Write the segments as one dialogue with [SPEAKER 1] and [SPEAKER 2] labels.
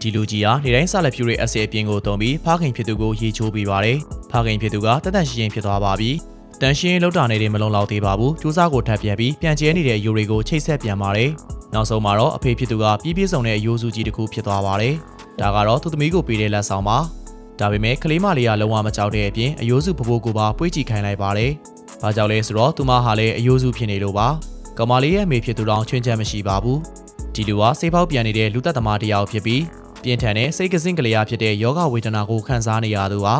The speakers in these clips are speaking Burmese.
[SPEAKER 1] ဒီလူကြီးဟာနေတိုင်းဆာလက်ဖြူရဲ့အဆစ်အပြင်ကိုတုံပြီးဖခင်ဖြစ်သူကိုရေချိုးပေးပါတယ်ဖခင်ဖြစ်သူကတသက်ရှင်ရင်ဖြစ်သွားပါပြီတန်ရှင်းလောက်တာနေတဲ့မလုံလောက်သေးပါဘူးစူးစားကိုထပ်ပြန်ပြီးပြန်ကျဲနေတဲ့အယူတွေကိုချိတ်ဆက်ပြန်ပါတယ်နောက်ဆုံးမှာတော့အဖေဖြစ်သူကပြည့်ပြည့်စုံတဲ့အယိုးစုကြီးတစ်ခုဖြစ်သွားပါတယ်ဒါကတော့သူသမီးကိုပေးတဲ့လက်ဆောင်ပါဒါပေမဲ့ကလေးမလေးကလုံးဝမကြောက်တဲ့အပြင်အယိုးစုဖဖိုးကိုပါပွေးချီခိုင်းလိုက်ပါတယ်။ဘာကြောင့်လဲဆိုတော့သူမဟာလည်းအယိုးစုဖြစ်နေလို့ပါ။ကမာလေးရဲ့အမေဖြစ်သူတော်ချွင်းချက်မရှိပါဘူး။ဒီလူကစိတ်ပေါက်ပြန်နေတဲ့လူသက်သမားတစ်ယောက်ဖြစ်ပြီး ပြင်းထန်တဲ့စိတ်ကစင်းကလေးရဖြစ်တဲ့ယောဂဝေဒနာကိုခံစားနေရသူဟာ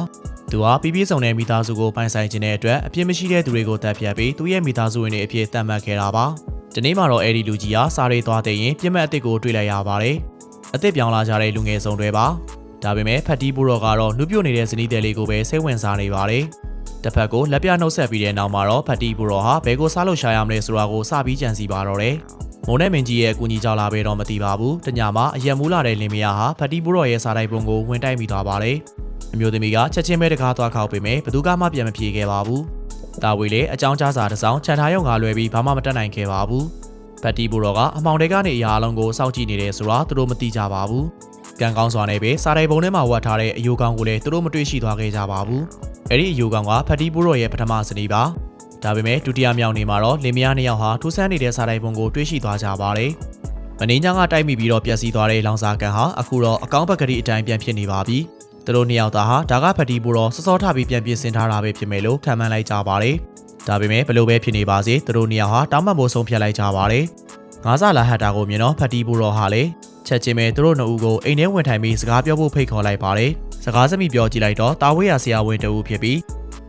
[SPEAKER 1] သူဟာပြပြဆောင်တဲ့မိသားစုကိုပိုင်ဆိုင်ခြင်းတဲ့အတွက်အပြစ်မရှိတဲ့သူတွေကိုတပ်ဖြတ်ပြီးသူ့ရဲ့မိသားစုဝင်တွေအဖြစ်သတ်မှတ်ခဲ့တာပါ။ဒီနေ့မှာတော့အဲဒီလူကြီးဟာစားရိတ်သွားတဲ့ရင်ပြစ်မှတ်အစ်စ်ကိုတွေ့လိုက်ရပါတယ်။အစ်စ်ပြောင်းလာကြတဲ့လူငယ်စုံတွေပါ။ဒါပေမဲ့ဖတ်တီးဘူရောကတော့နှုတ်ပြနေတဲ့ဇနီးတဲ့လေးကိုပဲစိတ်ဝင်စားနေပါတယ်။တစ်ဖက်ကိုလက်ပြနှုတ်ဆက်ပြီးတဲ့နောက်မှာတော့ဖတ်တီးဘူရောဟာဘယ်ကိုစားလို့ရှာရမလဲဆိုတာကိုစပြီးကြံစီပါတော့တယ်။ မိုးနဲ့မင်းကြီးရဲ့အကူအညီကြောင့်လာပဲတော့မသိပါဘူး။တညမှာအရက်မူးလာတဲ့လင်မယားဟာဖတ်တီးဘူရောရဲ့စားတိုက်ပုံကိုဝင်တိုက်မိသွားပါတယ်။အမျိုးသမီးကချက်ချင်းပဲတကားသွားခောက်ပေမဲ့ဘသူကမှပြန်မပြေခဲ့ပါဘူး။တာဝေလည်းအကြောင်းကြားစာတစ်စောင်းခြံထားရုံကလွယ်ပြီးဘာမှမတက်နိုင်ခဲ့ပါဘူး။ဖတ်တီးဘူရောကအမောင်တွေကနေအရာအလုံးကိုစောင့်ကြည့်နေတယ်ဆိုတာသူတို့မသိကြပါဘူး။ကံကောင်းစွာနဲ့ပဲစားတိုင်ပုံထဲမှာဝတ်ထားတဲ့အယိုကောင်ကိုလည်းသူတို့မတွေ့ရှိသွားခဲ့ကြပါဘူး။အဲ့ဒီအယိုကောင်ကဖတ်တီးဘူရောရဲ့ပထမစနေပါ။ ဒါပေမဲ့ဒုတိယမြောက်နေမှာတော့လင်မယားနှစ်ယောက်ဟာထူးဆန်းနေတဲ့စားတိုင်ပုံကိုတွေ့ရှိသွားကြပါတယ်။မင်းညောင်ကတိုက်မိပြီးတော့ပျက်စီးသွားတဲ့လောင်စာကန်ဟာအခုတော့အကောင့်ဘက်ကလေးအတိုင်းပြန်ဖြစ်နေပါပြီ။သူတို့နှစ်ယောက်သားဟာဒါကဖတ်တီးဘူရောစောစောထပြီးပြန်ပြင်ဆင်ထားတာပဲဖြစ်မယ်လို့ခံမှန်းလိုက်ကြပါတယ်။ဒါပေမဲ့ဘလို့ပဲဖြစ်နေပါစေသူတို့နှစ်ယောက်ဟာတောင်းပန်ဖို့ဆုံးဖြတ်လိုက်ကြပါတယ်။ငါးစားလာဟတ်တာကိုမြင်တော့ဖတ်တီးဘူရောဟာလေချက်ချင်းပဲသူတို့နှစ်ဦးကိုအိမ်ထဲဝင်ထိုင်ပြီးစကားပြောဖို့ဖိတ်ခေါ်လိုက်ပါတယ်။စကားစမိပြောကြည့်လိုက်တော့တာဝေးရဆရာဝန်တဦးဖြစ်ပြီး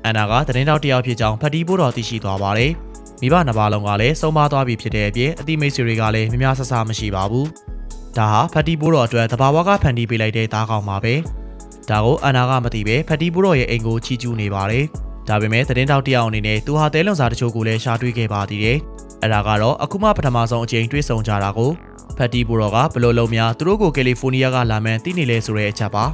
[SPEAKER 1] အန်နာကသတင်းတောက်တစ်ယောက်ဖြစ်ကြောင်းဖတ်တီးဖို့တော်သိရှိသွားပါတယ်။မိဘနှစ်ပါးလုံးကလည်းဆုံးမသွားပြီဖြစ်တဲ့အပြင်အတိမိတ်ဆွေတွေကလည်းမများဆဆမရှိပါဘူး။ဒါဟာဖတ်တီးဖို့တော်အတွက်တဘာဝကဖန်တီးပေးလိုက်တဲ့သားကောင်ပါပဲ။ဒါကိုအန်နာကမသိပဲဖတ်တီးဖို့တော်ရဲ့အိမ်ကိုချီကျူးနေပါတယ်။ဒါပေမဲ့သတင်းတောက်တစ်ယောက်အနေနဲ့သူဟာတဲလွန်စာတချို့ကိုလည်းရှာတွေ့ခဲ့ပါသေးတယ်။အဲ့ဒါကတော့အခုမှပထမဆုံးအကြိမ်တွေ့ဆုံကြတာကိုဖတ်တီဘူရောကဘလို့လုံးများသူတို့ကိုကယ်လီဖိုးနီးယားကလာမှန်းသိနေလဲဆိုတဲ့အချက်ပါ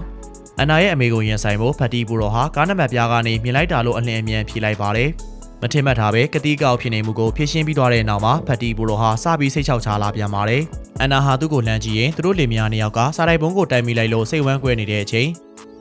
[SPEAKER 1] အန်နာရဲ့အမေကိုရင်ဆိုင်ဖို့ဖတ်တီဘူရောဟာကားနံပါတ်ပြားကနေမြင်လိုက်တာလို့အလင်းအမြန်ဖြေလိုက်ပါတယ်မထင်မှတ်ထားပဲကတိကောက်ဖြစ်နေမှုကိုဖြည့်ရှင်းပြီးသွားတဲ့နောက်မှာဖတ်တီဘူရောဟာစပြီးစိတ်ချောက်ချလာပြန်ပါတယ်အန်နာဟာသူ့ကိုလှမ်းကြည့်ရင်သူတို့လင်မယားနှစ်ယောက်ကစားတိုက်ပုံးကိုတိုင်မိလိုက်လို့စိတ်ဝမ်းကွဲနေတဲ့အချိန်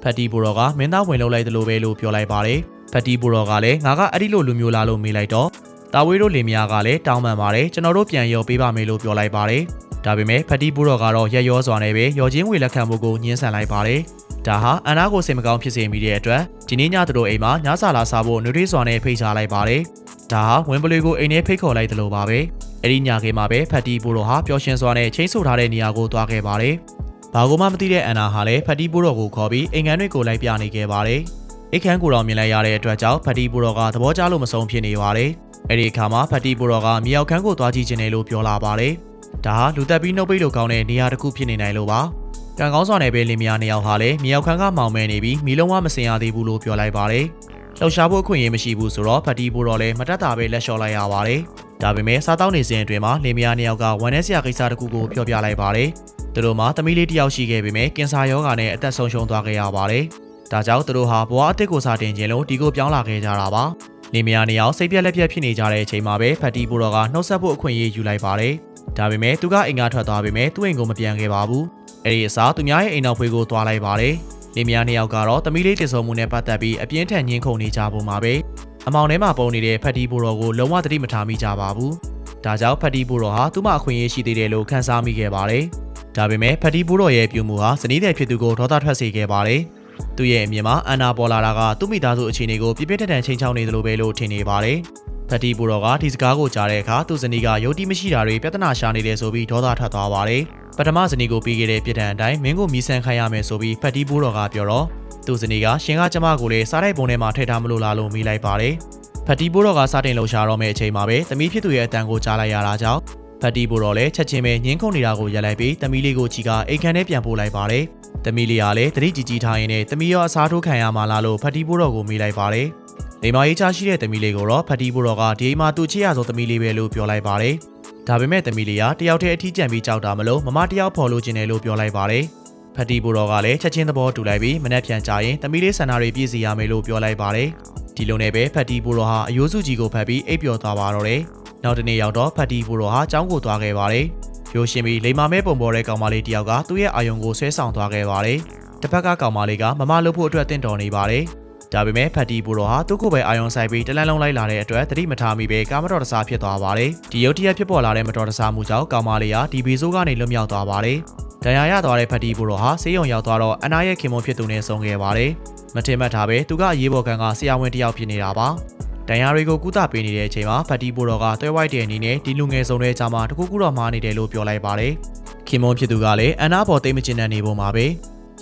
[SPEAKER 1] ဖတ်တီဘူရောကမင်းသားဝင်လုံးလိုက်တယ်လို့ပဲလို့ပြောလိုက်ပါတယ်ဖတ်တီဘူရောကလည်းငါကအဲ့ဒီလိုလူမျိုးလားလို့မေးလိုက်တော့တာဝေးတို့လင်မယားကလည်းတောင်းပန်ပါတယ်ကျွန်တော်တို့ပြန်ရောပေးပါမယ်လို့ပြောလိုက်ပါတယ်ဒါပေမဲ့ဖတ်တီဘူရောကတော့ရက်ရောစွာနဲ့ပဲရော်ချင်းဝေလက်ခံမှုကိုညှင်းဆန်လိုက်ပါတယ်။ ဒါဟာအန်နာကိုစိတ်မကောင်းဖြစ်စေမိတဲ့အတွက်ဒီနေ့ညသူတို့အိမ်မှာညစာလာစားဖို့နှွေးထွေးစွာနဲ့ဖိတ်ချလိုက်ပါတယ်။ဒါဟာဝင်ပလီကိုအိမ်ထဲဖိတ်ခေါ်လိုက်တယ်လို့ပါပဲ။အဲ့ဒီညခေတ်မှာပဲဖတ်တီဘူရောဟာပျော်ရွှင်စွာနဲ့ချင်းဆိုထားတဲ့နေရာကိုသွားခဲ့ပါတယ်။ဘာကိုမှမသိတဲ့အန်နာဟာလည်းဖတ်တီဘူရောကိုခေါ်ပြီးအိမ်ငန်းတွေကိုလိုက်ပြနေခဲ့ပါတယ်။အိတ်ခမ်းကိုတော့မြင်လိုက်ရတဲ့အတွက်ကြောင့်ဖတ်တီဘူရောကသဘောကျလို့မဆုံးဖြစ်နေပါတယ်။အဲ့ဒီအခါမှာဖတ်တီဘူရောကမြောက်ခန်းကိုသွားကြည့်ခြင်းလေလို့ပြောလာပါတယ်။ဒါဟာလူသက်ပြီးနှုတ်ပိတ်လို့ကောင်းတဲ့နေရာတစ်ခုဖြစ်နေနိုင်လို့ပါ။ ကံကောင်းစွာနဲ့ပဲလင်မယားနှစ်ယောက်ဟာလည်းမြောက်ခန်းကမောင်မဲနေပြီးမီလုံးဝမစင်ရသေးဘူးလို့ပြောလိုက်ပါတယ်။လှောက်ရှားဖို့အခွင့်အရေးမရှိဘူးဆိုတော့ဖတ်တီဘူရောလည်းမတက်တာပဲလက်လျှော့လိုက်ရပါတယ်။ဒါပေမဲ့စားတောင်းနေစဉ်အတွင်းမှာလင်မယားနှစ်ယောက်ကဝန်ထဲဆရာကိစ္စတစ်ခုကိုပြောပြလိုက်ပါတယ်။သူတို့မှာသမီးလေးတစ်ယောက်ရှိခဲ့ပေမဲ့ကင်ဆာရောဂါနဲ့အသက်ဆုံးရှုံးသွားခဲ့ရပါတယ်။ဒါကြောင့်သူတို့ဟာဘဝအသစ်ကိုစတင်ခြင်းလို့ဒီကိုပြောင်းလာခဲ့ကြတာပါ။နေမယားနှစ်ယောက်စိတ်ပြက်လက်ပြက်ဖြစ်နေကြတဲ့အချိန်မှာပဲဖတ်တီဘူရောကနှုတ်ဆက်ဖို့အခွင့်အရေးယူလိုက်ပါတယ်။ဒါပေမဲ့သူကအိမ်ကထွက်သွားပေမဲ့သူ့အိမ်ကိုမပြန်ခဲ့ပါဘူး။ အဲဒီအစားသူများရဲ့အိမ်နောက်ဖွေးကိုသွားလိုက်ပါတယ်။နေမယားနှစ်ယောက်ကတော့သမီးလေးတည်ဆုံမှုနဲ့ပတ်သက်ပြီးအပြင်းထန်ညှင်းခုန်နေကြပုံမှာပဲ။အမောင်ထဲမှာပုံနေတဲ့ဖတ်တီဘူရောကိုလုံးဝသတိမထားမိကြပါဘူး။ဒါကြောင့်ဖတ်တီဘူရောဟာသူ့မှာအခွင့်အရေးရှိသေးတယ်လို့ခန်းစားမိခဲ့ပါတယ်။ဒါပေမဲ့ဖတ်တီဘူရောရဲ့ပြုမှုဟာဇနီးတဲ့ဖြစ်သူကိုဒေါသထွက်စေခဲ့ပါတယ်။သူ့ရဲ့အမြင်မှာအန်နာပေါ်လာတာကသူ့မိသားစုအခြေအနေကိုပြပြထန်ထန်ချိန်ချောင်းနေတယ်လို့ပဲလို့ထင်နေပါတယ်။ဖတ်တီဘူရောကဒီစကားကိုကြားတဲ့အခါသူ့ဇနီးကယုတ်တိမရှိတာတွေပြဿနာရှာနေတယ်ဆိုပြီးဒေါသထွက်သွားပါတယ်။ ပထမဇနီးကိုပြီးခဲ့တဲ့ပြစ်ဒဏ်အတိုင်းမင်းကိုမီးဆန်းခိုင်းရမယ်ဆိုပြီးဖတ်တီဘူရောကပြောတော့သူ့ဇနီးကရှင်ကကျမကိုလည်းစားတိုက်ပုံထဲမှာထည့်ထားမလို့လားလို့မိလိုက်ပါတယ်။ဖတ်တီဘူရောကစတင်လှုပ်ရှားတော့မယ့်အချိန်မှာပဲသမီးဖြစ်သူရဲ့အတန်ကိုကြားလိုက်ရတာကြောင့်ဖတ်တီဘူရောလည်းချက်ချင်းပဲညှင်းခုန်နေတာကိုရက်လိုက်ပြီးသမီးလေးကိုချီကအိမ်ခန်းထဲပြန်ပို့လိုက်ပါတယ်။သမီးလေးကလည်းတတိကြီးကြီးထားရင်းနဲ့သမီးရောအစားထိုးခံရမှာလားလို့ဖတ်တီဘူရောကိုမိလိုက်ပါတယ်။နေမရေးချရှိတဲ့သမီးလေးကိုတော့ဖတ်တီဘူရောကဒီအိမ်မှာသူ့ချစ်ရဆုံးသမီးလေးပဲလို့ပြောလိုက်ပါတယ်။ ဒါပေမဲ့သမီးလေးကတယောက်တည်းအထီးကျန်ပြီးကြောက်တာမလို့မမတယောက်ဖော်လို့ခြင်းတယ်လို့ပြောလိုက်ပါတယ်။ဖတ်တီဘူရောကလည်းချက်ချင်းသဘောတူလိုက်ပြီးမနှက်ပြန်ကြရင်သမီးလေးဆန္ဒတွေပြည့်စည်ရမယ်လို့ပြောလိုက်ပါတယ်။ဒီလိုနဲ့ပဲဖတ်တီဘူရောဟာအယိုးစုကြီးကိုဖတ်ပြီးအိပ်ပျော်သွားပါတော့တယ်။နောက်တနေ့ရောက်တော့ဖတ်တီဘူရောဟာကျောင်းကိုသွားခဲ့ပါတယ်။ရိုးရှင်ပြီးလိမ္မာမဲပုံပေါ်တဲ့ကောင်မလေးတယောက်ကသူ့ရဲ့အာယုံကိုဆွဲဆောင်သွားခဲ့ပါတယ်။တစ်ဖက်ကကောင်မလေးကမမလုပ်ဖို့အတွက်တင့်တော်နေပါတယ်။ ဒါပေမဲ့ဖတ်တီဘူတော်ဟာသူ့ကိုယ်ပဲအာယုံဆိုင်ပြီးတလန်းလုံးလိုက်လာတဲ့အတွက်သတိမထားမိပဲကာမတော်တဆဖြစ်သွားပါတယ်။ဒီရုတ်တရက်ဖြစ်ပေါ်လာတဲ့မတော်တဆမှုကြောင့်ကောင်မလေးဟာဒီဘီဆိုးကနေလွတ်မြောက်သွားပါတယ်။ဒဏ်ရာရသွားတဲ့ဖတ်တီဘူတော်ဟာဆေးရုံရောက်သွားတော့အနာရဲ့ခင်မွန်ဖြစ်သူနဲ့ဆုံခဲ့ပါတယ်။မထင်မှတ်ထားပဲသူကအရေးပေါ်ခံကဆရာဝန်တစ်ယောက်ဖြစ်နေတာပါ။ဒဏ်ရာတွေကိုကုသပေးနေတဲ့အချိန်မှာဖတ်တီဘူတော်ကတွဲဝိုက်တဲ့အနေနဲ့ဒီလူငယ်စုံတဲ့ကြားမှာတကူကူတော့မှားနေတယ်လို့ပြောလိုက်ပါတယ်။ခင်မွန်ဖြစ်သူကလည်းအနာပေါ်တိတ်မကျင်တဲ့နေပုံမှာပဲ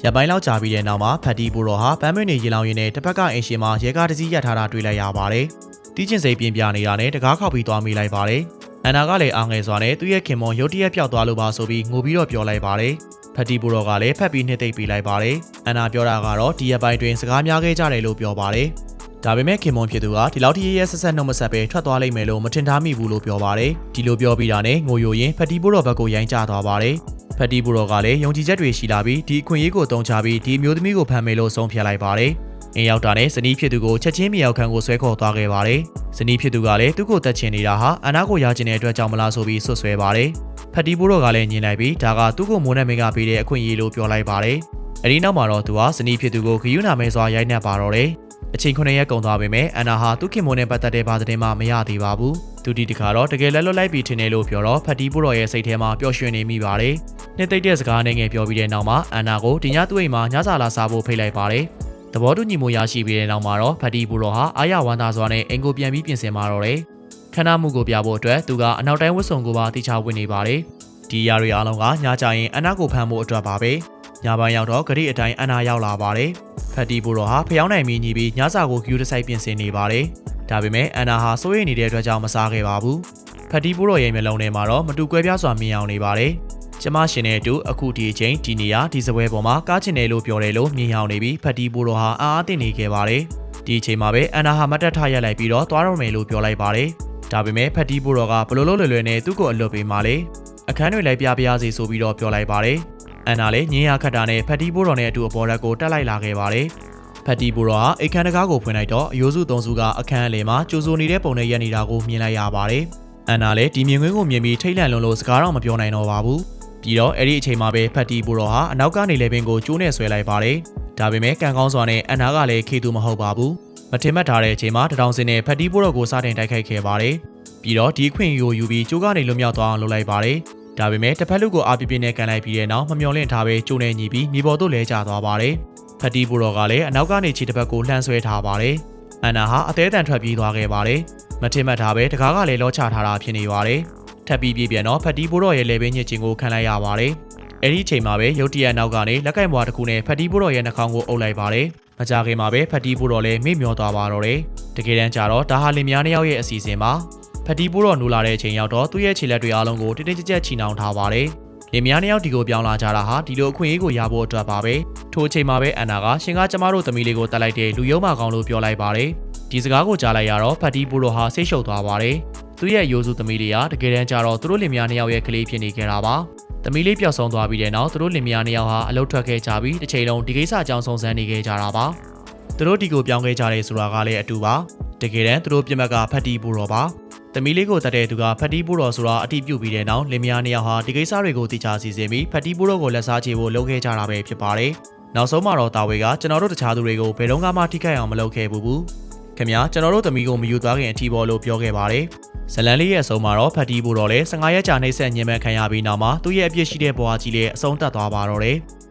[SPEAKER 1] ရပိုင်းလောက်ကြာပြီးတဲ့နောက်မှာဖတ်တီဘူတော်ဟာဗမ်းမင်းနေရေလောင်ရင်းနဲ့တစ်ဖက်ကအိမ်ရှင်မှာရဲကားတစ်စီးရပ်ထားတာတွေ့လိုက်ရပါတယ်။တီးကျင်စိတ်ပြင်းပြနေတာနဲ့တကားခောက်ပြီးသွားမိလိုက်ပါတယ်။အန်နာကလည်းအားငယ်စွာနဲ့သူ့ရဲ့ခင်မွန်ရုတ်တရက်ပျောက်သွားလို့ပါဆိုပြီးငိုပြီးတော့ပြောလိုက်ပါတယ်။ဖတ်တီဘူတော်ကလည်းဖက်ပြီးနှစ်သိမ့်ပေးလိုက်ပါတယ်။အန်နာပြောတာကတော့ဒီရက်ပိုင်းတွင်စကားများခဲ့ကြတယ်လို့ပြောပါတယ်။ဒါပေမဲ့ခင်မွန်ဖြစ်သူကဒီလောက်ထိရဲရဲဆက်ဆက်နှုတ်မဆက်ပဲထွက်သွားလိမ့်မယ်လို့မထင်ထားမိဘူးလို့ပြောပါတယ်။ဒီလိုပြောပြီးတာနဲ့ငိုယိုရင်ဖက်တီဘူတော်ဘက်ကိုရိုင်းချသွားပါတယ်။ ဖက်တီဘူတော်ကလည်းယုံကြည်ချက်တွေရှိလာပြီးဒီအခွင့်အရေးကိုတုံးချပြီးဒီအမျိုးသမီးကိုဖမ်းမယ်လို့ဆုံးဖြတ်လိုက်ပါတယ်။အင်းရောက်တာနဲ့ဇနီးဖြစ်သူကိုချက်ချင်းမြောက်ခန်းကိုဆွဲခေါ်သွားခဲ့ပါတယ်။ဇနီးဖြစ်သူကလည်းသူ့ကိုတက်ချင်နေတာဟာအနာကိုရကျင်တဲ့အတွက်ကြောင့်မလားဆိုပြီးဆွဆွဲပါတယ်။ဖက်တီဘူတော်ကလည်းညင်လိုက်ပြီးဒါကသူ့ကိုမိုးနဲ့မင်းကပေးတဲ့အခွင့်အရေးလို့ပြောလိုက်ပါတယ်။အဲဒီနောက်မှာတော့သူဟာဇနီးဖြစ်သူကိုဂယုနာမဲစွာရိုက်နှက်ပါတော့တယ်။အချိန်9ရက်ကုန်သွားပေမဲ့အန်နာဟာသူ့ခင်မွန်နဲ့ပတ်သက်တဲ့ဘာသတင်းမှမရသေးပါဘူး။ သူဒီတခါတော့တကယ်လက်လွတ်လိုက်ပြီးထင်တယ်လို့ပြောတော့ဖတ်တီဘူတော်ရဲ့စိတ်ထဲမှာပျော်ရွှင်နေမိပါတယ်။နှစ်သိမ့်တဲ့စကားနဲ့ငယ်ပြောပြီးတဲ့နောက်မှာအန်နာကိုဒီညသူ့အိမ်မှာညစာလာစားဖို့ဖိတ်လိုက်ပါတယ်။သဘောတူညီမှုရရှိပြီးတဲ့နောက်မှာတော့ဖတ်တီဘူတော်ဟာအာရဝန္တာစွာနဲ့အိမ်ကိုပြန်ပြီးပြင်ဆင်มาတော့တယ်။ခန္ဓာမှုကိုပြဖို့အတွက်သူကအနောက်တိုင်းဝတ်စုံကိုပါတိချဝင်နေပါတယ်။ဒီຢာတွေအားလုံးကညကြရင်အန်နာကိုဖမ်းဖို့အတွက်ပါပဲ။ညပိုင်းရောက်တော့ဂရိအတိုင်းအန်နာရောက်လာပါတယ်။ဖတ်တီဘူတော်ဟာဖျောင်းနိုင်မီညီပြီးညစာကိုဂယူတဆိုင်ပြင်ဆင်နေပါတယ်။ ဒါပေမဲ့အန်နာဟာစိုးရိမ်နေတဲ့အတွက်ကြောင့်မစားခဲ့ပါဘူး။ဖတ်တီဘူတော်ရဲ့မျက်လုံးထဲမှာတော့မတူကွဲပြားစွာမြင်အောင်နေပါတယ်။ကျမရှင်နဲ့အတူအခုဒီအချိန်ဒီနေရာဒီစပွဲပေါ်မှာကားချင်တယ်လို့ပြောတယ်လို့မြင်အောင်နေပြီးဖတ်တီဘူတော်ဟာအားအားတင်နေခဲ့ပါတယ်။ဒီအချိန်မှာပဲအန်နာဟာမတ်တက်ထရက်လိုက်ပြီးတော့သွားတော့မယ်လို့ပြောလိုက်ပါတယ်။ဒါပေမဲ့ဖတ်တီဘူတော်ကဘလို့လို့လွယ်လွယ်နဲ့သူ့ကိုအလွတ်ပေးမှလေအခန်းတွေလိုက်ပြပြစီဆိုပြီးတော့ပြောလိုက်ပါတယ်။အန်နာလည်းညင်းရခတ်တာနဲ့ဖတ်တီဘူတော်နဲ့အတူအပေါ်ရက်ကိုတက်လိုက်လာခဲ့ပါတယ်။ ဖတ်တီဘူတော်ဟာအခန်းတကားကိုဖွင့်လိုက်တော့အယိုးစုသုံးစုကအခန်းအလယ်မှာကြိုးစိုးနေတဲ့ပုံနဲ့ရက်နေတာကိုမြင်လိုက်ရပါတယ်။အန်နာလည်းဒီမြင်ကွင်းကိုမြင်ပြီးထိတ်လန့်လွန်လို့စကားတော့မပြောနိုင်တော့ပါဘူး။ပြီးတော့အဲ့ဒီအချိန်မှာပဲဖတ်တီဘူတော်ဟာအနောက်ကနေလေပင်ကိုကျိုးနဲ့ဆွဲလိုက်ပါတယ်။ဒါပေမဲ့ကံကောင်းစွာနဲ့အန်နာကလည်းခေသူမဟုတ်ပါဘူး။မထင်မှတ်ထားတဲ့အချိန်မှာတထောင်စင်းနဲ့ဖတ်တီဘူတော်ကိုစတင်တိုက်ခိုက်ခဲ့ပါတယ်။ပြီးတော့ဒီခွင့်ယူယူပြီးကျိုးကနေလွတ်မြောက်သွားအောင်လုပ်လိုက်ပါတယ်။ ဒါပေမဲ့တစ်ဖက်လူကိုအာပြပြနဲ့ကန်လိုက်ပြီးတဲ့နောက်မမျော်လင့်ထားပဲကျိုးနေညီပြီးမြေပေါ်သို့လဲကျသွားပါတယ်။ဖတ်တီဘူတော်ကလည်းအနောက်ကနေခြေတစ်ဖက်ကိုလှမ်းဆွဲထားပါတယ်။အန်နာဟာအသေးအတန်ထွက်ပြေးသွားခဲ့ပါတယ်။မထင်မှတ်ထားပဲတကားကလည်းလောချထားတာဖြစ်နေပါတယ်။ထပ်ပြီးပြေးပြန်တော့ဖတ်တီဘူတော်ရဲ့လေပင်ညစ်ချင်းကိုခံလိုက်ရပါတယ်။အဲ့ဒီအချိန်မှာပဲရုတ်တရက်နောက်ကနေလက်ကင်ဘွားတစ်ခုနဲ့ဖတ်တီဘူတော်ရဲ့နှာခေါင်းကိုအုပ်လိုက်ပါတယ်။မကြခင်မှာပဲဖတ်တီဘူတော်လည်းမေ့မျောသွားပါတော့တယ်။တကယ်တမ်းကျတော့ဒါဟာလင်မယားနှစ်ယောက်ရဲ့အစီအစဉ်ပါ။ ဖတ်တီဘူတော်နူလာတဲ့အချိန်ရောက်တော့သူ့ရဲ့ခြေလက်တွေအားလုံးကိုတိတိကျကျချီနှောင်ထားပါတယ်။လင်မယားနှစ်ယောက်ဒီကိုပြောင်းလာကြတာဟာဒီလိုအခွင့်အရေးကိုရဖို့အတွက်ပါပဲ။ထိုအချိန်မှာပဲအန်နာကရှင်ကကျမတို့သမီးလေးကိုတက်လိုက်တဲ့လူယုံမကောင်လို့ပြောလိုက်ပါတယ်။ဒီစကားကိုကြားလိုက်ရတော့ဖတ်တီဘူတော်ဟာဆိတ်ရှုပ်သွားပါတယ်။သူ့ရဲ့ရိုးစုသမီးလေးကတကယ်တမ်းကျတော့သူတို့လင်မယားနှစ်ယောက်ရဲ့ကလေးဖြစ်နေခဲ့တာပါ။သမီးလေးပျောက်ဆုံးသွားပြီးတဲ့နောက်သူတို့လင်မယားနှစ်ယောက်ဟာအလုတ်ထွက်ခဲ့ကြပြီးတစ်ချိန်လုံးဒီကိစ္စအကြောင်းစုံစမ်းနေခဲ့ကြတာပါ။သူတို့ဒီကိုပြောင်းခဲ့ကြတယ်ဆိုတာကလည်းအတူပါ။တကယ်တမ်းသူတို့ပြစ်မှတ်ကဖတ်တီဘူတော်ပါ။ သမီးလေးကိုတတ်တဲ့သူကဖတ်တီးဘူတော်ဆိုတာအတိပြုတ်ပြီးတဲ့နောက်လင်မယားနှစ်ယောက်ဟာဒီကိစ္စတွေကိုတိကျစီစဉ်ပြီးဖတ်တီးဘူတော်ကိုလက်စားချေဖို့လုပ်ခဲ့ကြတာပဲဖြစ်ပါတယ်။နောက်ဆုံးမှာတော့တာဝေကကျွန်တော်တို့တခြားသူတွေကိုဘယ်တော့မှထိခိုက်အောင်မလုပ်ခဲ့ဘူးဘူး။ခင်ဗျာကျွန်တော်တို့သမီးကိုမယူသွားခင်အထီပေါ်လို့ပြောခဲ့ပါတယ်။ဇလန်လေးရဲ့အဆုံးမှာတော့ဖတ်တီးဘူတော်လည်း15ရက်ကြာနှိပ်စက်ညင်မဲ့ခံရပြီးနောက်မှာသူ့ရဲ့အပြစ်ရှိတဲ့ဘွားကြီးလည်းအဆုံးသတ်သွားပါတော့တယ်။